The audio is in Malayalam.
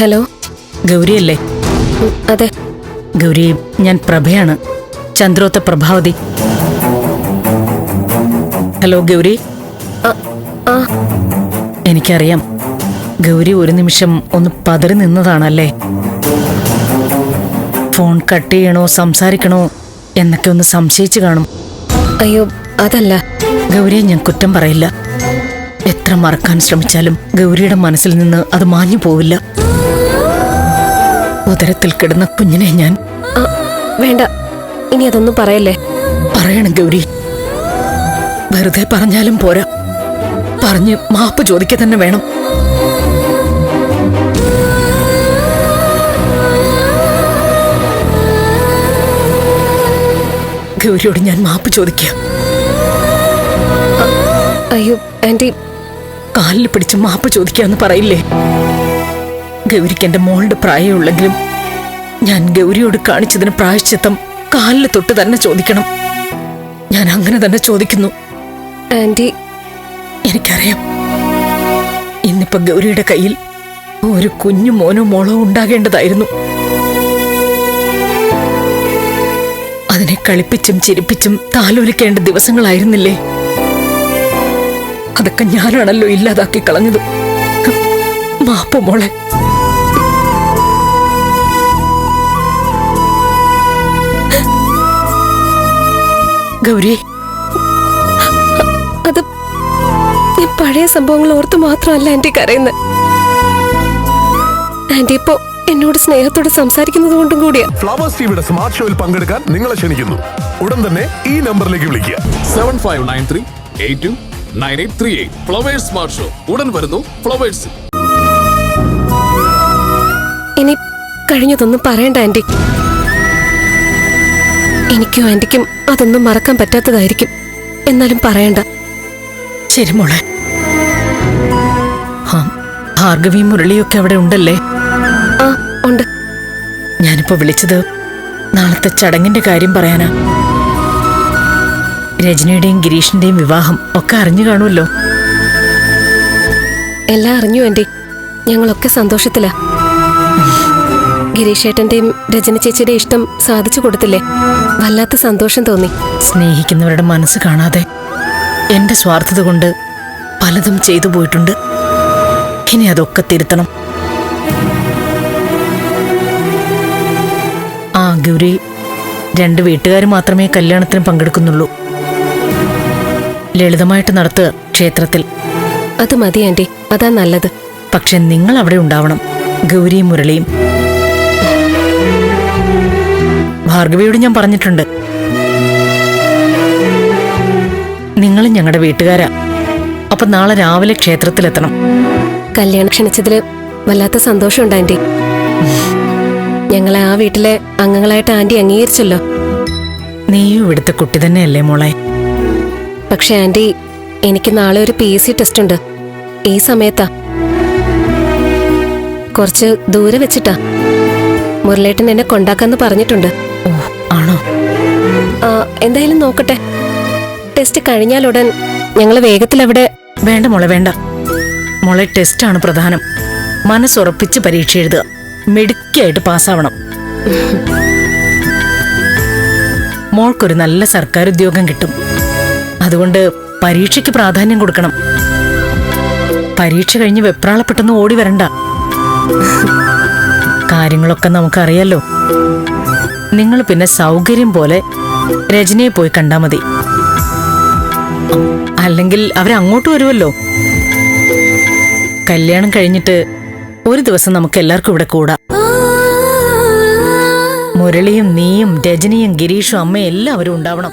ഹലോ? ഗൗരി അല്ലേ അതെ. ഗൗരി ഞാൻ പ്രഭയാണ്. ചന്ദ്രോത്ത പ്രഭാവതി. ഹലോ ഗൗരി? എനിക്കറിയാം. ഗൗരി ഒരു നിമിഷം ഒന്ന് പതറി നിന്നതാണല്ലേ? ഫോൺ കട്ട് ചെയ്യണോ സംസാരിക്കണോ എന്നൊക്കെ ഒന്ന് സംശയിച്ചു കാണും. അയ്യോ അതല്ല. ഗൗരിയെ ഞാൻ കുറ്റം പറയില്ല. എത്ര മറക്കാൻ ശ്രമിച്ചാലും ഗൗരിയുടെ മനസ്സിൽ നിന്ന് അത് മാഞ്ഞു പോവില്ല ഉദരത്തിൽ കിടന്ന കുഞ്ഞിനെ ഞാൻ വേണ്ട. ഇനി അതൊന്നും പറയല്ലേ? പറയണം ഗൗരി. വെറുതെ പറഞ്ഞാലും പോരാ. പറഞ്ഞ് മാപ്പ് ചോദിക്കുക തന്നെ വേണം. ഗൗരിയോട് ഞാൻ മാപ്പ് ചോദിക്കാം. അയ്യോ ആന്റി കാലിൽ പിടിച്ച് മാപ്പ് ചോദിക്കാന്ന് പറയില്ലേ? ഗൗരിക്ക് എന്റെ മോളുടെ പ്രായമുള്ളെങ്കിലും ഞാൻ ഗൗരിയോട് കാണിച്ചതിന് പ്രായശ്ചിത്തം കാലിൽ തൊട്ട് തന്നെ ചോദിക്കണം. ഞാൻ അങ്ങനെ തന്നെ ചോദിക്കുന്നു. ആന്റി. എനിക്കറിയാം. ഇന്നിപ്പോ ഗൗരിയുടെ കയ്യിൽ ഒരു കുഞ്ഞു മോനോ മോളോ ഉണ്ടാകേണ്ടതായിരുന്നു. അതിനെ കളിപ്പിച്ചും ചിരിപ്പിച്ചും താലോലിക്കേണ്ട ദിവസങ്ങളായിരുന്നില്ലേ? അതൊക്കെ ഞാനാണല്ലോ ഇല്ലാതാക്കി കളഞ്ഞത്. മാപ്പ മോളെ. ഗൗരി അത് ഈ പഴയ സംഭവങ്ങൾ ഓർത്ത് മാത്രമല്ല ആന്റി കരയുന്നത് ആന്റി ഇപ്പോ എന്നോട് സ്നേഹത്തോടെ സംസാരിക്കുന്നത് കൊണ്ടും കൂടിയാ. ഫ്ലവേഴ്സ് ടിവിയുടെ സ്മാർട്ട് ഷോയിൽ പങ്കെടുക്കാൻ നിങ്ങളെ ക്ഷണിക്കുന്നു. ഉടൻ തന്നെ ഈ നമ്പറിലേക്ക് വിളിക്കുക. Seven five nine three eight two nine eight three eight flowers smart show ഉടൻ വരുന്നു ഫ്ലവേഴ്സ് ഇനി കഴിഞ്ഞതൊന്നും പറയണ്ട ആന്റി. എനിക്കും ആന്റിക്കും അതൊന്നും മറക്കാൻ പറ്റാത്തതായിരിക്കും. എന്നാലും പറയണ്ട. ശരി മോളെ. ഭാർഗവിയും മുരളിയൊക്കെ അവിടെ ഉണ്ടല്ലേ? ആ ഉണ്ട്. ഞാനിപ്പോ വിളിച്ചത് നാളത്തെ ചടങ്ങിന്റെ കാര്യം പറയാനാ. രജനിയുടെയും ഗിരീഷിന്റെയും വിവാഹം ഒക്കെ അറിഞ്ഞു കാണുമല്ലോ. എല്ലാം അറിഞ്ഞു ആന്റി. ഞങ്ങളൊക്കെ സന്തോഷത്തിലാ. ഗിരീഷേട്ടന്റെയും രജന ചേച്ചിയുടെ ഇഷ്ടം സാധിച്ചു കൊടുത്തില്ലേ? വല്ലാത്ത സന്തോഷം തോന്നി. സ്നേഹിക്കുന്നവരുടെ മനസ്സ് കാണാതെ എന്റെ സ്വാർത്ഥത കൊണ്ട് പലതും ചെയ്തു പോയിട്ടുണ്ട്. ഇനി അതൊക്കെ തിരുത്തണം. ആ ഗൗരി രണ്ട് വീട്ടുകാർ മാത്രമേ കല്യാണത്തിന് പങ്കെടുക്കുന്നുള്ളൂ. ലളിതമായിട്ട് നടത്തുക ക്ഷേത്രത്തിൽ. അത് മതി ആന്റി അതാ നല്ലത്. പക്ഷെ നിങ്ങൾ അവിടെ ഉണ്ടാവണം ഗൗരിയും മുരളിയും. ഭാർഗവിയോട് ഞാൻ പറഞ്ഞിട്ടുണ്ട്. നിങ്ങളും ഞങ്ങളുടെ വീട്ടുകാരാ. അപ്പൊ നാളെ രാവിലെ ക്ഷേത്രത്തിലെത്തണം. കല്യാണം ക്ഷണിച്ചതിൽ വല്ലാത്ത സന്തോഷമുണ്ട് ആന്റി ഞങ്ങളെ ആ വീട്ടിലെ അംഗങ്ങളായിട്ട് ആന്റി അംഗീകരിച്ചല്ലോ. നീയും ഇവിടുത്തെ കുട്ടി തന്നെയല്ലേ മോളെ? പക്ഷെ ആന്റി എനിക്ക് നാളെ ഒരു പി എസ് സി ടെസ്റ്റ് ഉണ്ട് ഈ സമയത്താ. കുറച്ച് ദൂരെ വെച്ചിട്ടാ. മുരളേട്ടൻ എന്നെ കൊണ്ടാക്കാന്ന് പറഞ്ഞിട്ടുണ്ട്. ഓ ആണോ? എന്തായാലും നോക്കട്ടെ. ടെസ്റ്റ് കഴിഞ്ഞാലുടൻ ഞങ്ങൾ വേഗത്തിൽ അവിടെ വേണ്ട മോളെ വേണ്ട. മോളെ ടെസ്റ്റാണ് പ്രധാനം. മനസ്സുറപ്പിച്ച് പരീക്ഷ എഴുതുക. മിടുക്കിയായിട്ട് പാസ്സാവണം. മോൾക്കൊരു നല്ല സർക്കാർ ഉദ്യോഗം കിട്ടും. അതുകൊണ്ട് പരീക്ഷയ്ക്ക് പ്രാധാന്യം കൊടുക്കണം. പരീക്ഷ കഴിഞ്ഞ് വെപ്രാളപ്പെട്ടൊന്നും ഓടി വരണ്ട. കാര്യങ്ങളൊക്കെ നമുക്കറിയാലോ. നിങ്ങൾ പിന്നെ സൗകര്യം പോലെ രജനിയെ പോയി കണ്ടാ മതി. അല്ലെങ്കിൽ അവരങ്ങോട്ട് വരുമല്ലോ കല്യാണം കഴിഞ്ഞിട്ട് ഒരു ദിവസം നമുക്ക് എല്ലാവർക്കും ഇവിടെ കൂടാം. മുരളിയും നീയും രജനിയും ഗിരീഷും അമ്മയും എല്ലാവരും ഉണ്ടാവണം.